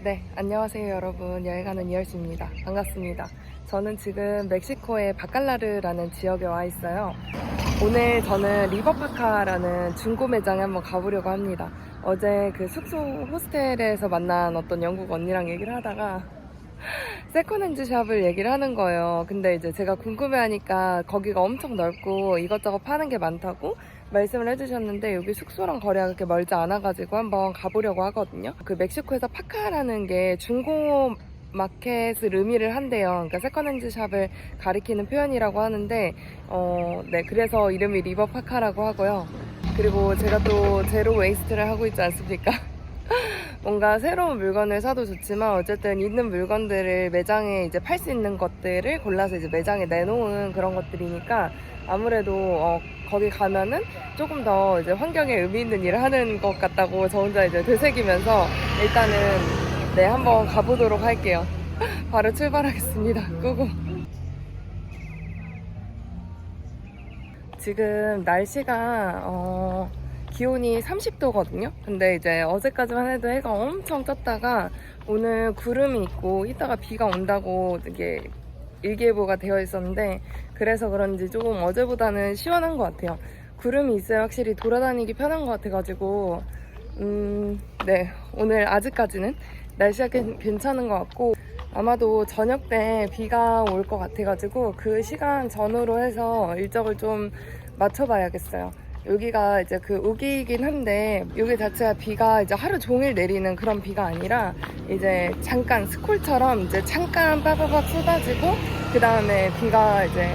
네, 안녕하세요 여러분. 여행하는 이열씨입니다. 반갑습니다. 저는 지금 멕시코의 바칼라르라는 지역에 와 있어요. 오늘 저는 리버파카라는 중고 매장에 한번 가보려고 합니다. 어제 그 숙소 호스텔에서 만난 어떤 영국 언니랑 얘기를 하다가 세컨핸즈 샵을 얘기를 하는 거예요. 근데 이제 제가 궁금해하니까 거기가 엄청 넓고 이것저것 파는 게 많다고 말씀을 해주셨는데 여기 숙소랑 거리가 그렇게 멀지 않아가지고 한번 가보려고 하거든요. 그 멕시코에서 파카라는 게 중고 마켓을 의미를 한대요. 그러니까 세컨핸즈 샵을 가리키는 표현이라고 하는데 어, 네 그래서 이름이 리버 파카라고 하고요. 그리고 제가 또 제로 웨이스트를 하고 있지 않습니까? 뭔가 새로운 물건을 사도 좋지만 어쨌든 있는 물건들을 매장에 이제 팔 수 있는 것들을 골라서 이제 매장에 내놓은 그런 것들이니까 아무래도 어, 거기 가면은 조금 더 이제 환경에 의미 있는 일을 하는 것 같다고 저 혼자 이제 되새기면서 일단은 네 한번 가보도록 할게요. 바로 출발하겠습니다. 고고. 지금 날씨가 어, 기온이 30도거든요. 근데 이제 어제까지만 해도 해가 엄청 떴다가 오늘 구름이 있고 이따가 비가 온다고 이게 일기예보가 되어 있었는데 그래서 그런지 조금 어제보다는 시원한 것 같아요. 구름이 있어야 확실히 돌아다니기 편한 것 같아가지고 음, 네 오늘 아직까지는 날씨가 괜- 괜찮은 것 같고 아마도 저녁 때 비가 올 것 같아가지고 그 시간 전후로 해서 일정을 좀 맞춰봐야겠어요. 여기가 이제 그 우기이긴 한데 여기 자체가 비가 이제 하루 종일 내리는 그런 비가 아니라 이제 잠깐 스콜처럼 이제 잠깐 빠바박 쏟아지고 그 다음에 비가 이제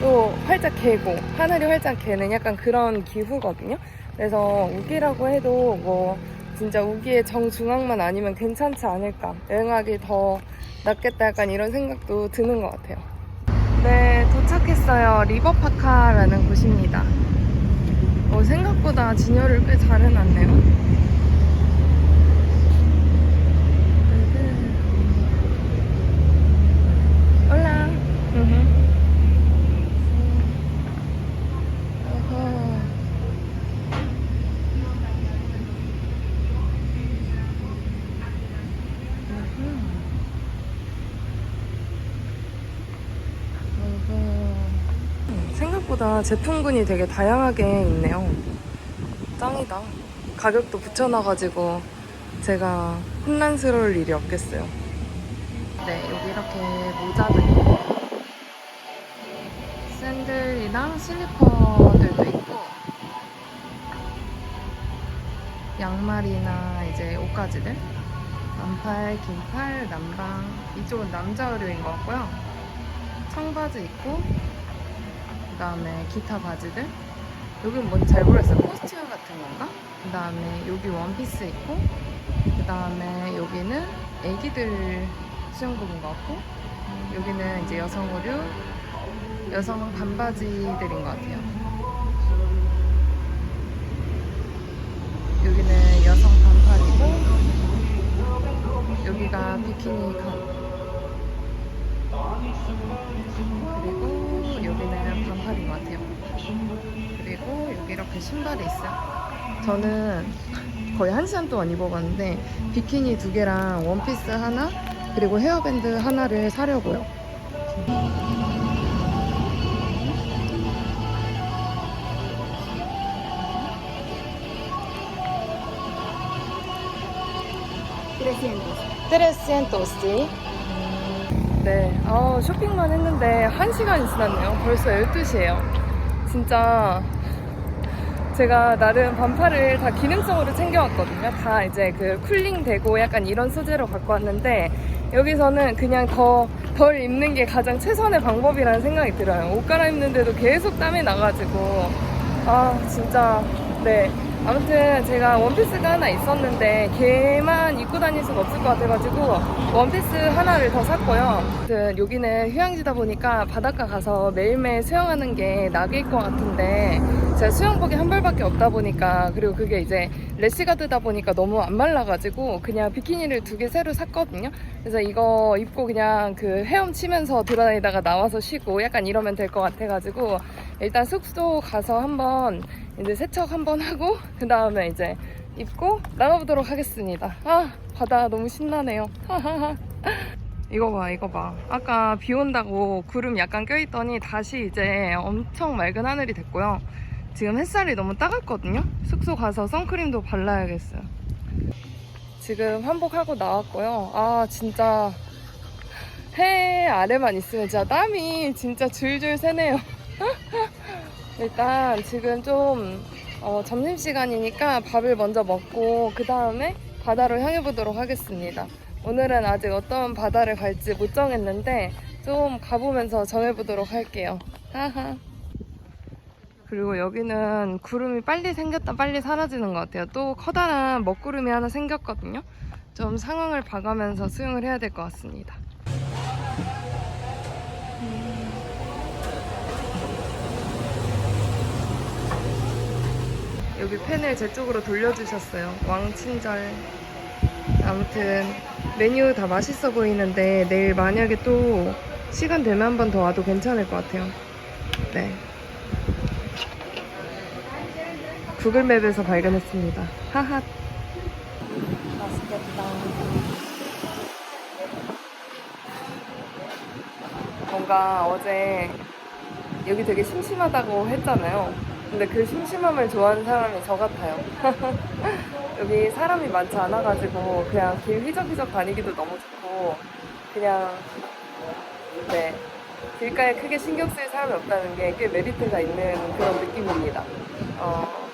또 활짝 개고 하늘이 활짝 개는 약간 그런 기후거든요. 그래서 우기라고 해도 뭐 진짜 우기의 정중앙만 아니면 괜찮지 않을까 여행하기 더 낫겠다 약간 이런 생각도 드는 것 같아요. 네 도착했어요. 리버파카라는 곳입니다. 어, 생각보다 진열을 꽤 잘 해놨네요. 올라. 어허. 어허. 생각보다 제품군이 되게 다양하게 있네요. 짱이다. 가격도 붙여놔가지고 제가 혼란스러울 일이 없겠어요. 네, 여기 이렇게 모자도 있고 샌들이랑 슬리퍼들도 있고 양말이나 이제 옷가지들 반팔, 긴팔, 남방 이쪽은 남자 의류인 것 같고요. 청바지 있고 그 다음에 기타 바지들 여긴 뭔지 잘 모르겠어요. 코스튬 같은 건가? 그 다음에 여기 원피스 있고 그 다음에 여기는 애기들 수영복인 것 같고 여기는 이제 여성 의류 여성 반바지들인 것 같아요. 여기는 여성 반팔이고 여기가 비키니 가운 그리고 여기는 반팔인 것 같아요. 그리고 여기 이렇게 신발이 있어요. 저는 거의 한 시간 동안 입어봤는데 비키니 두 개랑 원피스 하나 그리고 헤어밴드 하나를 사려고요. 트레시엔토스. 네, 아, 쇼핑만 했는데 한 시간이 지났네요. 벌써 12시예요. 진짜 제가 나름 반팔을 다 기능성으로 챙겨왔거든요. 다 이제 그 쿨링 되고 약간 이런 소재로 갖고 왔는데 여기서는 그냥 더 덜 입는 게 가장 최선의 방법이라는 생각이 들어요. 옷 갈아입는데도 계속 땀이 나가지고 아 진짜 네 아무튼 제가 원피스가 하나 있었는데 걔만 입고 다닐 수는 없을 것 같아가지고 원피스 하나를 더 샀고요. 아무튼 여기는 휴양지다 보니까 바닷가 가서 매일매일 수영하는 게 낙일 것 같은데 제가 수영복이 한 벌밖에 없다 보니까 그리고 그게 이제 래시가드다 보니까 너무 안 말라가지고 그냥 비키니를 두 개 새로 샀거든요. 그래서 이거 입고 그냥 그 헤엄치면서 돌아다니다가 나와서 쉬고 약간 이러면 될 것 같아가지고 일단 숙소 가서 한번 이제 세척 한번 하고 그 다음에 이제 입고 나가보도록 하겠습니다. 아, 바다 너무 신나네요. 이거 봐, 이거 봐. 아까 비 온다고 구름 약간 껴있더니 다시 이제 엄청 맑은 하늘이 됐고요. 지금 햇살이 너무 따갑거든요. 숙소 가서 선크림도 발라야겠어요. 지금 환복하고 나왔고요. 아, 진짜 해 아래만 있으면 진짜 땀이 진짜 줄줄 새네요. 일단 지금 좀 어, 점심시간이니까 밥을 먼저 먹고 그 다음에 바다로 향해 보도록 하겠습니다. 오늘은 아직 어떤 바다를 갈지 못 정했는데 좀 가보면서 정해보도록 할게요. 하하. 그리고 여기는 구름이 빨리 생겼다 빨리 사라지는 것 같아요. 또 커다란 먹구름이 하나 생겼거든요. 좀 상황을 봐가면서 수영을 해야 될 것 같습니다. 여기 펜을 제 쪽으로 돌려주셨어요. 왕친절. 아무튼 메뉴 다 맛있어 보이는데 내일 만약에 또 시간 되면 한 번 더 와도 괜찮을 것 같아요. 네. 구글맵에서 발견했습니다. 하하. 맛있겠다. 뭔가 어제 여기 되게 심심하다고 했잖아요. 근데 그 심심함을 좋아하는 사람이 저 같아요. 여기 사람이 많지 않아가지고 그냥 길 휘적휘적 다니기도 너무 좋고 그냥 네 길가에 크게 신경 쓸 사람이 없다는 게 꽤 메리트가 있는 그런 느낌입니다. 어,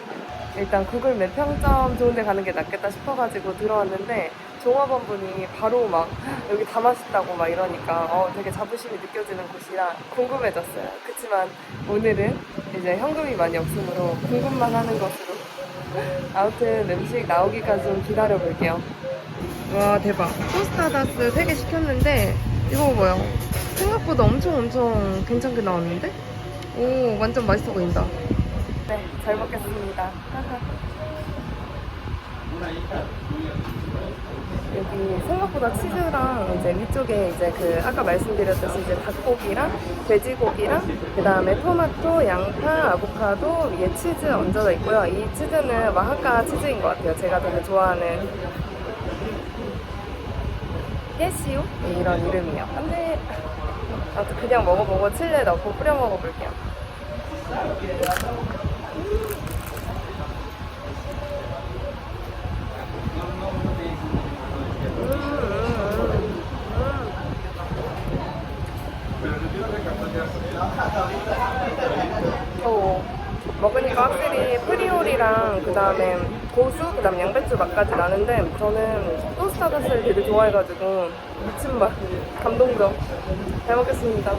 일단 구글 맵 평점 좋은 데 가는 게 낫겠다 싶어가지고 들어왔는데 종업원 분이 바로 막 여기 다 맛있다고 막 이러니까 어, 되게 자부심이 느껴지는 곳이라 궁금해졌어요. 그렇지만 오늘은 이제 현금이 많이 없으므로 궁금만 하는 것으로 아무튼 음식 나오기까지 좀 기다려 볼게요. 와 대박. 토스타다스 3개 시켰는데 이거 뭐야? 생각보다 엄청 엄청 괜찮게 나왔는데? 오 완전 맛있어 보인다. 네, 잘 먹겠습니다. 여기 생각보다 치즈랑 이제 위쪽에 이제 그 아까 말씀드렸듯이 이제 닭고기랑 돼지고기랑 그 다음에 토마토, 양파, 아보카도 위에 치즈 얹어져 있고요. 이 치즈는 마하카 치즈인 것 같아요. 제가 되게 좋아하는 예시오 이런 이름이에요. 근데 아무튼 그냥 먹어보고 칠레 넣고 뿌려 먹어볼게요. 어, 먹으니까 확실히 프리올이랑 그 다음에 고수, 그 다음 양배추 맛까지 나는데 저는 토스타다스를 되게 좋아해가지고 미친 맛, 감동적. 잘 먹겠습니다.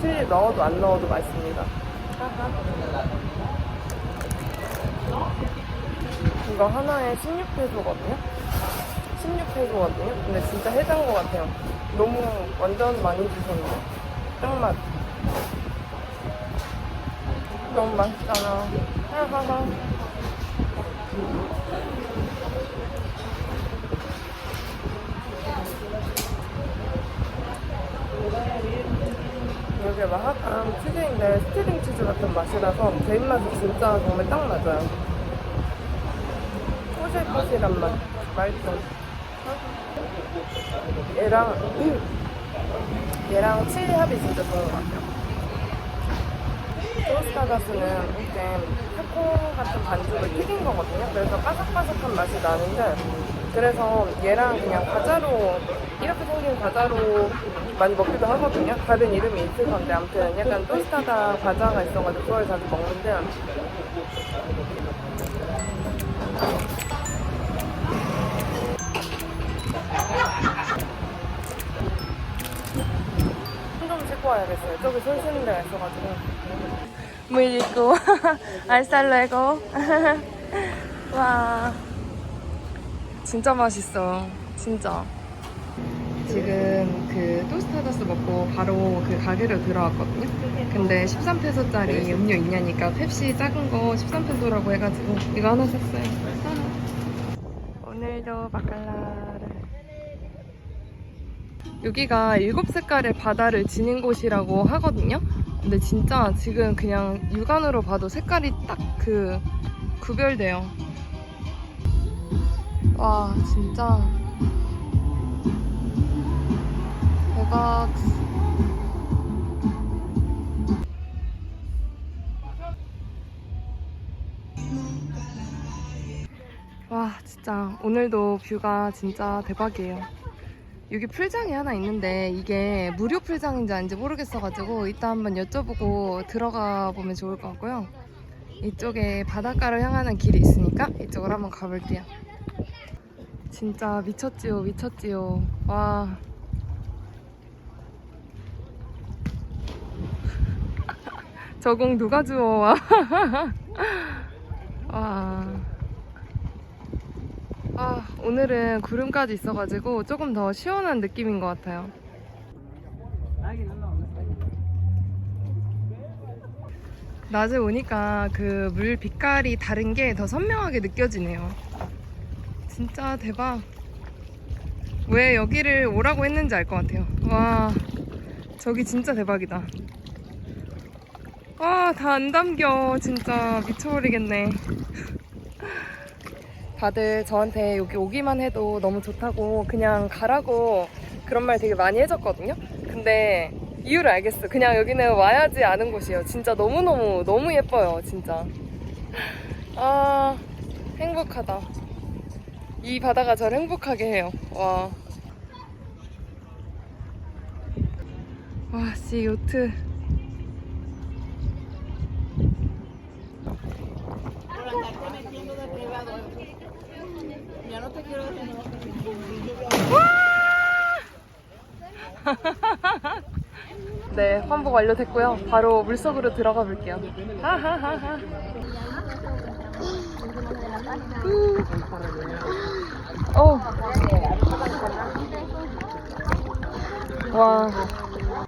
칠리 넣어도 안 넣어도 맛있습니다. 이거 하나에 16페소거든요? 16페소거든요? 근데 진짜 해장 것 같아요. 너무 완전 많이 주셨는데. 짱맛. 너무 맛있잖아. 하하하. 이게 마하감 치즈인데 스티링 치즈 같은 맛이라서 제 입맛에 진짜 정말 딱 맞아요. 포실포실한 맛. 맛있어. 얘랑, 얘랑 칠리 합이 진짜 좋은 것 같아요. 토스타가스는 이렇게 타코 같은 반죽을 튀긴 거거든요. 그래서 바삭바삭한 맛이 나는데, 그래서 얘랑 그냥 과자로, 이렇게 생긴 과자로 많이 먹기도 하거든요. 다른 이름이 있을 건데, 아무튼 약간 토스타다 과자가 있어가지고 그걸 자주 먹는데, 손좀 씻고 와야겠어요. 저기 손 씻는 데가 있어가지고. 물 있고, 알쌀 레고. 와. 진짜 맛있어. 진짜. 지금 그 토스타다스 먹고 바로 그 가게로 들어왔거든요. 근데 13페소짜리 음료 있냐니까 펩시 작은 거 13페소라고 해가지고 이거 하나 샀어요. 비엔비니도 바칼라르 여기가 일곱 색깔의 바다를 지닌 곳이라고 하거든요. 근데 진짜 지금 그냥 육안으로 봐도 색깔이 딱 그 구별돼요. 와 진짜 대박. 와 진짜 오늘도 뷰가 진짜 대박이에요. 여기 풀장이 하나 있는데 이게 무료 풀장인지 아닌지 모르겠어가지고 이따 한번 여쭤보고 들어가 보면 좋을 것 같고요. 이쪽에 바닷가를 향하는 길이 있으니까 이쪽으로 한번 가볼게요. 진짜 미쳤지요, 미쳤지요. 와. 저공 누가 주워? 와. 아, 오늘은 구름까지 있어가지고 조금 더 시원한 느낌인 것 같아요. 낮에 오니까 그 물 빛깔이 다른 게 더 선명하게 느껴지네요. 진짜 대박. 왜 여기를 오라고 했는지 알 것 같아요. 와, 저기 진짜 대박이다. 와, 다 안 담겨. 진짜 미쳐버리겠네. 다들 저한테 여기 오기만 해도 너무 좋다고 그냥 가라고 그런 말 되게 많이 해줬거든요. 근데 이유를 알겠어. 그냥 여기는 와야지 아는 곳이에요. 진짜 너무너무 너무 예뻐요. 진짜. 아 행복하다. 이 바다가 저를 행복하게 해요. 와. 와, 씨, 요트. 네, 환복 완료됐고요. 바로 물속으로 들어가 볼게요. 후. 어. 와.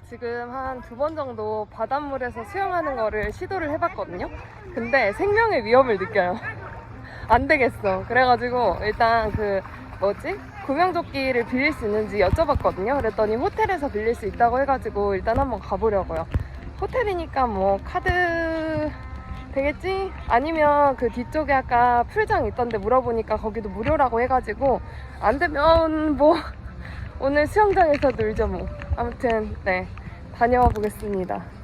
지금 한 두 번 정도 바닷물에서 수영하는 거를 시도를 해봤거든요. 근데 생명의 위험을 느껴요. 안 되겠어. 그래가지고 일단 그 뭐지? 구명조끼를 빌릴 수 있는지 여쭤봤거든요. 그랬더니 호텔에서 빌릴 수 있다고 해가지고 일단 한번 가보려고요. 호텔이니까 뭐 카드 되겠지? 아니면 그 뒤쪽에 아까 풀장 있던데 물어보니까 거기도 무료라고 해가지고 안 되면 뭐 오늘 수영장에서 놀죠 뭐. 아무튼 네 다녀와 보겠습니다.